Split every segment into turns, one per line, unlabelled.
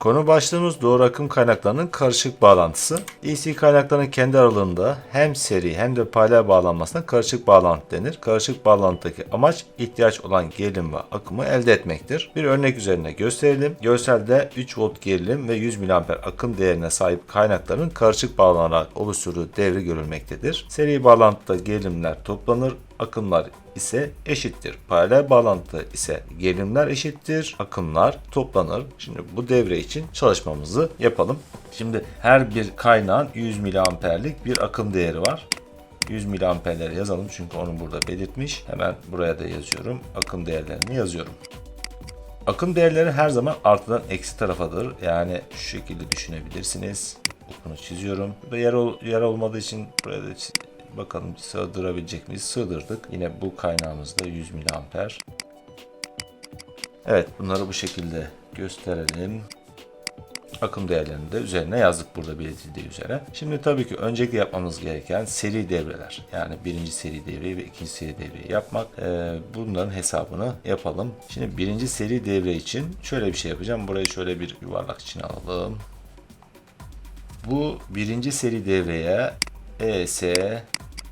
Konu başlığımız doğru akım kaynaklarının karışık bağlantısı. DC kaynaklarının kendi aralığında hem seri hem de paralel bağlanmasına karışık bağlantı denir. Karışık bağlantıdaki amaç ihtiyaç olan gerilim ve akımı elde etmektir. Bir örnek üzerine gösterelim. Görselde 3 volt gerilim ve 100 mA akım değerine sahip kaynakların karışık bağlanarak oluşturduğu devre görülmektedir. Seri bağlantıda gerilimler toplanır, akımlar ise eşittir. Paralel bağlantı ise gerilimler eşittir, akımlar toplanır. Şimdi bu devre için çalışmamızı yapalım. Şimdi her bir kaynağın 100 miliamperlik bir akım değeri var. 100 miliamperleri yazalım çünkü onu burada belirtmiş. Hemen buraya da yazıyorum. Akım değerlerini yazıyorum. Akım değerleri her zaman artıdan eksi tarafadır. Yani şu şekilde düşünebilirsiniz. Bunu çiziyorum. Burada yer, ol- yer olmadığı için buraya da bakalım sığdırabilecek miyiz? Sığdırdık. Yine bu kaynağımız da 100 miliamper. Evet bunları bu şekilde gösterelim. Akım değerlerini de üzerine yazdık burada belirtildiği üzere. Şimdi tabii ki öncelikle yapmamız gereken seri devreler. Yani birinci seri devreyi ve ikinci seri devreyi yapmak. Ee, bunların hesabını yapalım. Şimdi birinci seri devre için şöyle bir şey yapacağım. Burayı şöyle bir yuvarlak içine alalım. Bu birinci seri devreye ES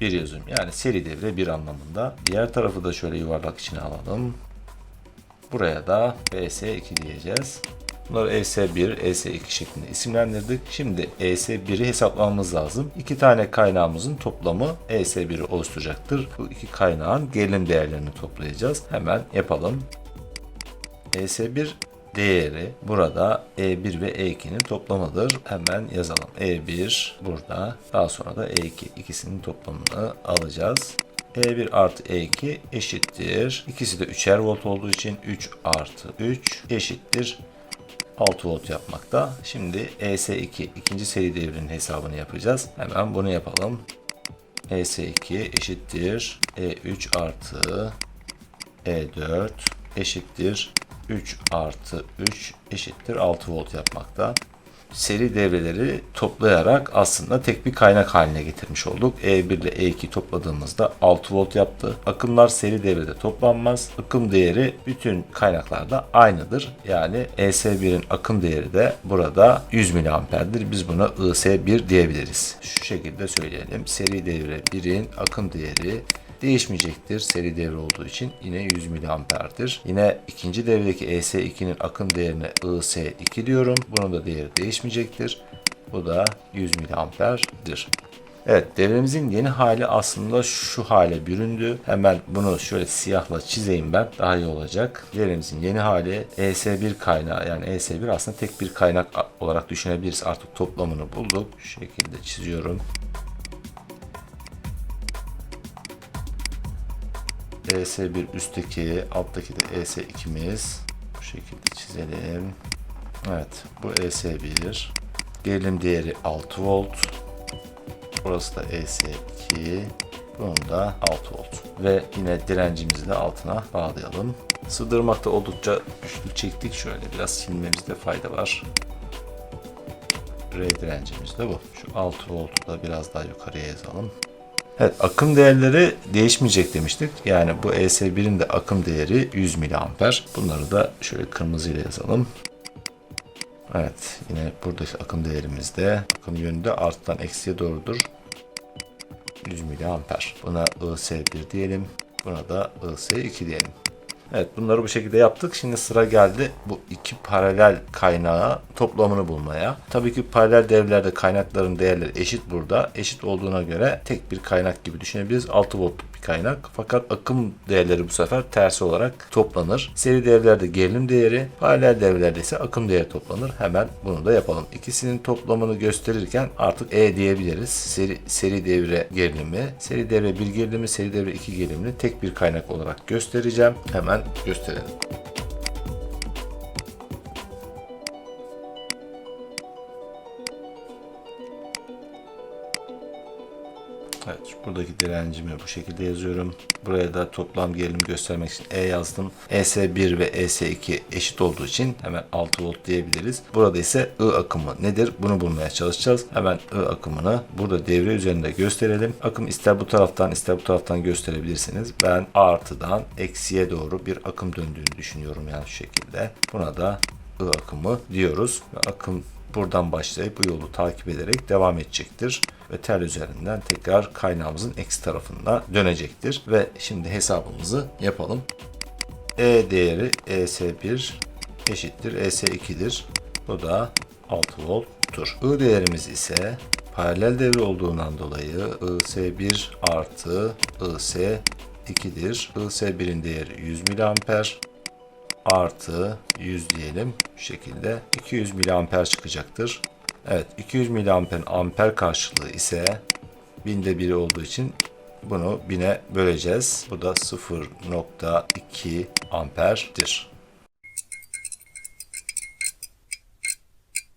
1 yazıyorum. Yani seri devre 1 anlamında. Diğer tarafı da şöyle yuvarlak içine alalım. Buraya da ES2 diyeceğiz. Bunları ES1, ES2 şeklinde isimlendirdik. Şimdi ES1'i hesaplamamız lazım. İki tane kaynağımızın toplamı ES1'i oluşturacaktır. Bu iki kaynağın gerilim değerlerini toplayacağız. Hemen yapalım. ES1 değeri burada E1 ve E2'nin toplamıdır. Hemen yazalım. E1 burada. Daha sonra da E2 ikisinin toplamını alacağız. E1 artı E2 eşittir. İkisi de 3'er volt olduğu için 3 artı 3 eşittir. 6 volt yapmakta. Şimdi ES2 ikinci seri devrinin hesabını yapacağız. Hemen bunu yapalım. ES2 eşittir. E3 artı E4 eşittir 3 artı 3 eşittir 6 volt yapmakta. Seri devreleri toplayarak aslında tek bir kaynak haline getirmiş olduk. E1 ile E2 topladığımızda 6 volt yaptı. Akımlar seri devrede toplanmaz. Akım değeri bütün kaynaklarda aynıdır. Yani ES1'in akım değeri de burada 100 miliamperdir. Biz buna IS1 diyebiliriz. Şu şekilde söyleyelim. Seri devre 1'in akım değeri değişmeyecektir. Seri devre olduğu için yine 100 miliamperdir. Yine ikinci devredeki ES2'nin akım değerine IS2 diyorum. Bunun da değeri değişmeyecektir. Bu da 100 miliamperdir. Evet devremizin yeni hali aslında şu hale büründü. Hemen bunu şöyle siyahla çizeyim ben. Daha iyi olacak. Devremizin yeni hali ES1 kaynağı yani ES1 aslında tek bir kaynak olarak düşünebiliriz. Artık toplamını bulduk. Şu şekilde çiziyorum. ES1 üstteki, alttaki de ES2'miz. Bu şekilde çizelim. Evet, bu ES1. Gerilim değeri 6 volt. Burası da ES2. Bunun da 6 volt. Ve yine direncimizi de altına bağlayalım. Sığdırmakta oldukça güçlü çektik. Şöyle biraz silmemizde fayda var. R direncimiz de bu. Şu 6 voltu da biraz daha yukarıya yazalım. Evet akım değerleri değişmeyecek demiştik. Yani bu ES1'in de akım değeri 100 miliamper. Bunları da şöyle kırmızıyla yazalım. Evet yine buradaki akım değerimiz de akım yönü de arttan eksiye doğrudur. 100 miliamper. Buna IS1 diyelim. Buna da IS2 diyelim. Evet bunları bu şekilde yaptık. Şimdi sıra geldi bu iki paralel kaynağı toplamını bulmaya. Tabii ki paralel devlerde kaynakların değerleri eşit burada. Eşit olduğuna göre tek bir kaynak gibi düşünebiliriz. 6 voltluk kaynak. Fakat akım değerleri bu sefer tersi olarak toplanır. Seri devlerde gerilim değeri, paralel devlerde ise akım değeri toplanır. Hemen bunu da yapalım. İkisinin toplamını gösterirken artık E diyebiliriz. Seri, seri devre gerilimi, seri devre 1 gerilimi, seri devre 2 gerilimini tek bir kaynak olarak göstereceğim. Hemen gösterelim. Evet, buradaki direncimi bu şekilde yazıyorum. Buraya da toplam gerilim göstermek için E yazdım. ES1 ve ES2 eşit olduğu için hemen 6 volt diyebiliriz. Burada ise I akımı nedir? Bunu bulmaya çalışacağız. Hemen I akımını burada devre üzerinde gösterelim. Akım ister bu taraftan ister bu taraftan gösterebilirsiniz. Ben artıdan eksiye doğru bir akım döndüğünü düşünüyorum yani şu şekilde. Buna da I akımı diyoruz. Ve akım buradan başlayıp bu yolu takip ederek devam edecektir. Ve tel üzerinden tekrar kaynağımızın eksi tarafına dönecektir. Ve şimdi hesabımızı yapalım. E değeri ES1 eşittir ES2'dir. Bu da 6 volttur. I değerimiz ise paralel devre olduğundan dolayı IS1 artı IS2'dir. IS1'in değeri 100 miliamper artı 100 diyelim. Bu şekilde 200 miliamper çıkacaktır. Evet 200 miliamperin amper karşılığı ise binde biri olduğu için bunu 1000'e böleceğiz. Bu da 0.2 amperdir.